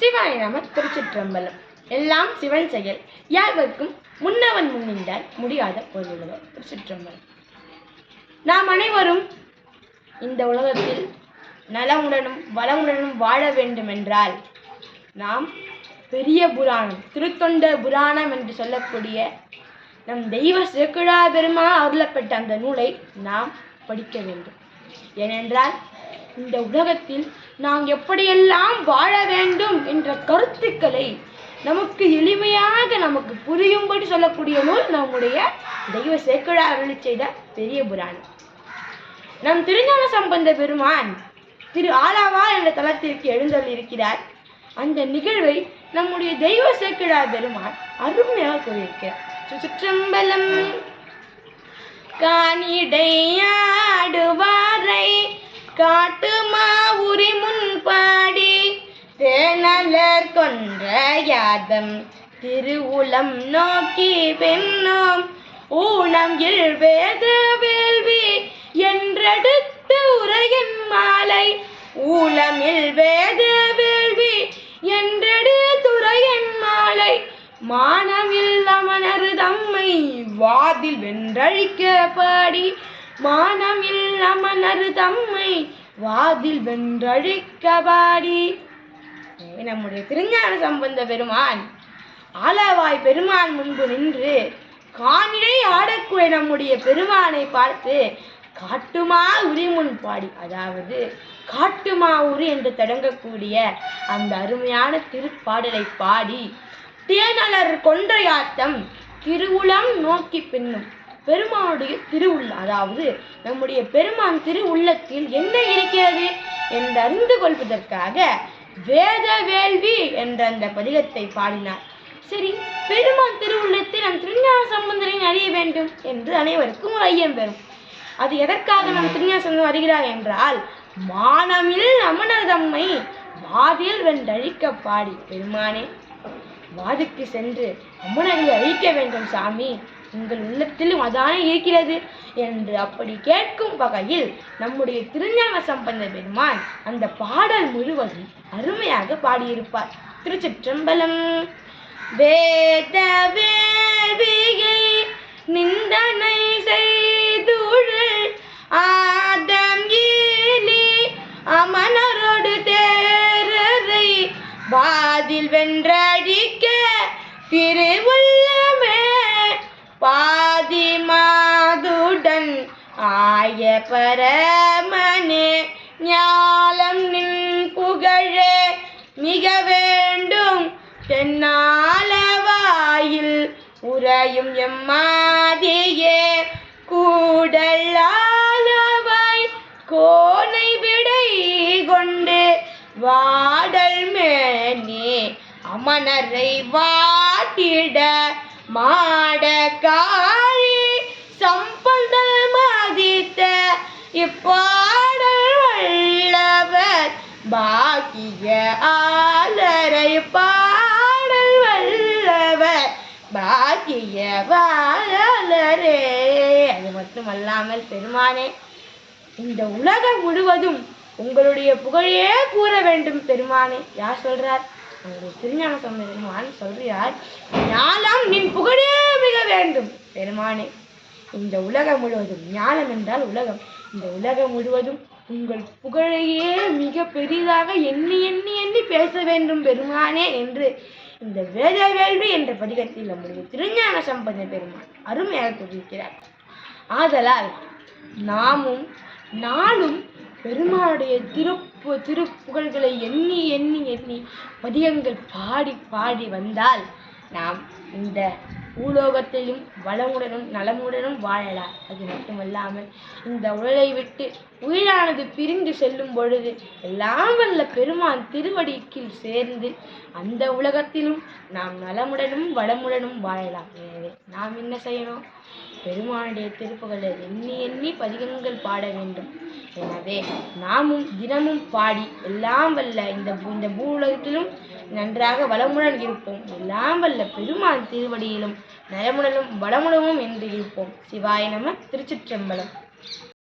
சிவாய நம திருச்சிற்றம்பலம். எல்லாம் சிவன் செயல். யாவர்க்கும் முன்னவன் முன்னின்றால் முடியாத பொருளுள்ளவர் திருச்சிற்றம்பலம். நாம் அனைவரும் இந்த உலகத்தில் நலமுடனும் வளமுடனும் வாழ வேண்டுமென்றால் நாம் பெரிய புராணம் திருத்தொண்ட புராணம் என்று சொல்லக்கூடிய நம் தெய்வ சேக்குழா பெருமா அருளப்பட்ட அந்த நூலை நாம் படிக்க வேண்டும். ஏனென்றால் இந்த உலகத்தில் நாம் எப்படியெல்லாம் வாழ வேண்டும் என்ற கருத்துக்களை நமக்கு எளிமையாக நமக்கு புரியும்படி சொல்லக்கூடிய நூல் நம்முடைய தெய்வ சேக்குழா அருளி செய்த பெரிய புராணம். நம் திருஞான சம்பந்த பெருமான் திரு ஆலாவா என்ற தலத்திற்கு எழுந்தள்ளிருக்கிறார் அந்த நிகழ்வை நம்முடைய தெய்வ சேக்கழா பெருமான் அருமையாக கூறியிருக்கிறார். சுற்றம்பலம் காணிடையாடுவார் காட்டுமா உரி முன்பாடி தேனலர் கொன்ற யாதம். திருவுளம் நோக்கி பெண்ணோம் ஊனம் இழ்வேத வேள்வி என்றெடுத்து உரையின் மாலை. ஊலமில் வேத வேள்வி என்றெடுத்துரையன் மாலை. மானவில் அமனரு தம்மை வாதில் வென்றழிக்க பாடி மானமில் அமனரு தம்மை வாதில் வென்றழிக்க பாடி நம்முடைய திருஞான சம்பந்த பெருமான் ஆலவாய் பெருமான் முன்பு நின்று காணிடை ஆடக்கூடிய நம்முடைய பெருமானை பார்த்து காட்டுமா உரிமுன் பாடி. அதாவது காட்டுமா உரி என்று தொடங்கக்கூடிய அந்த அருமையான திருப்பாடலை பாடி தேனலர் கொன்றையாட்டம் திருவுளம் நோக்கி பின்னும். பெருமானுடைய திருவுள்ள அதாவது நம்முடைய பெருமான் திருவுள்ளத்தில் என்ன இருக்கிறது என்று அறிந்து கொள்வதற்காக வேத வேள்வி என்ற அந்த பதிகத்தை பாடினார். சரி பெருமான் திருவுள்ளத்தில் நம் திருஞான சம்பந்தரை அறிய வேண்டும் என்று அனைவருக்கும் ஒரு ஐயம் பெறும் அது எதற்காக நம் திருஞான சம்பந்தம் அறிகிறார் என்றால் மானமில் அமனர் தம்மை வாதில் வென்றழிக்க பாடி. பெருமானே வாதுக்கு சென்று அம்மனர்களை அழிக்க வேண்டும் சாமி. உங்கள் உள்ளத்திலும் அதானே இருக்கிறது என்று அப்படி கேட்கும் வகையில் நம்முடைய திருஞான சம்பந்த பெருமான் அந்த பாடல் முழுவதும் அருமையாக பாடியிருப்பார். திருச்சிற்றம்பலம் வேத வேள்வியை நிந்தனை செய்துழல் ஆதம் ஏலி அமனரோடு தேரரை வாதில் வென்றடிக்க திருவுள்ள பாதி மாதுடன் ஆய பரமனே ஞாலம் நின் புகழே மிக வேண்டும் தென்னாலவாயில் உறையும் எம்மாதியே கூடலாலவாய் கோனை விடை கொண்டு வாடல் மேனே அமனரை வாட்டிட மாடக்காரி காழி சம்பந்தல் மதித்த இப்பாடல் வல்லவர் பாக்கிய ஆலரை பாடல் வல்லவர் பாக்கிய வாழலரே. அது மட்டுமல்லாமல் பெருமானே இந்த உலகம் முழுவதும் உங்களுடைய புகழையே கூற வேண்டும் பெருமானே. யார் சொல்றார்? அங்கு திருஞான சம்பந்த பெருமான் சொல்றார் ஞானம் நின் புகழே மிக வேண்டும். பெருமானே இந்த உலகம் முழுவதும் ஞானம் என்றால் உலகம். இந்த உலகம் முழுவதும் உங்கள் புகழையே மிக பெரிதாக எண்ணி எண்ணி எண்ணி பேச வேண்டும் பெருமானே என்று இந்த வேத வேள்வி என்ற பதிகத்தில் நம்முடைய திருஞான சம்பந்த பெருமான் அருமையாக கூறியிருக்கிறார். ஆதலால் நாமும் நாளும் பெருமாளுடைய திருப்பு திருப்புகழ்களை எண்ணி எண்ணி எண்ணி மதியங்கள் பாடி பாடி வந்தால் நாம் இந்த பூலோகத்திலும் வளமுடனும் நலமுடனும் வாழலாம். அது மட்டுமல்லாமல் இந்த உடலை விட்டு உயிரானது பிரிந்து செல்லும் பொழுது எல்லாம் வல்ல பெருமான் திருவடிக்கில் சேர்ந்து அந்த உலகத்திலும் நாம் நலமுடனும் வளமுடனும் வாழலாம். எனவே நாம் என்ன செய்யணும்? பெருமானுடைய திருப்புகளை எண்ணி எண்ணி பதிகங்கள் பாட வேண்டும். எனவே நாமும் தினமும் பாடி எல்லாம் வல்ல இந்த பூ- இந்த நன்றாக வளமுடன் இருப்போம். எல்லாம் வல்ல பெருமான் திருவடியிலும் நலமுடனும் வளமுடனும் என்று இருப்போம். சிவாய நம திருச்சிற்றம்பலம்.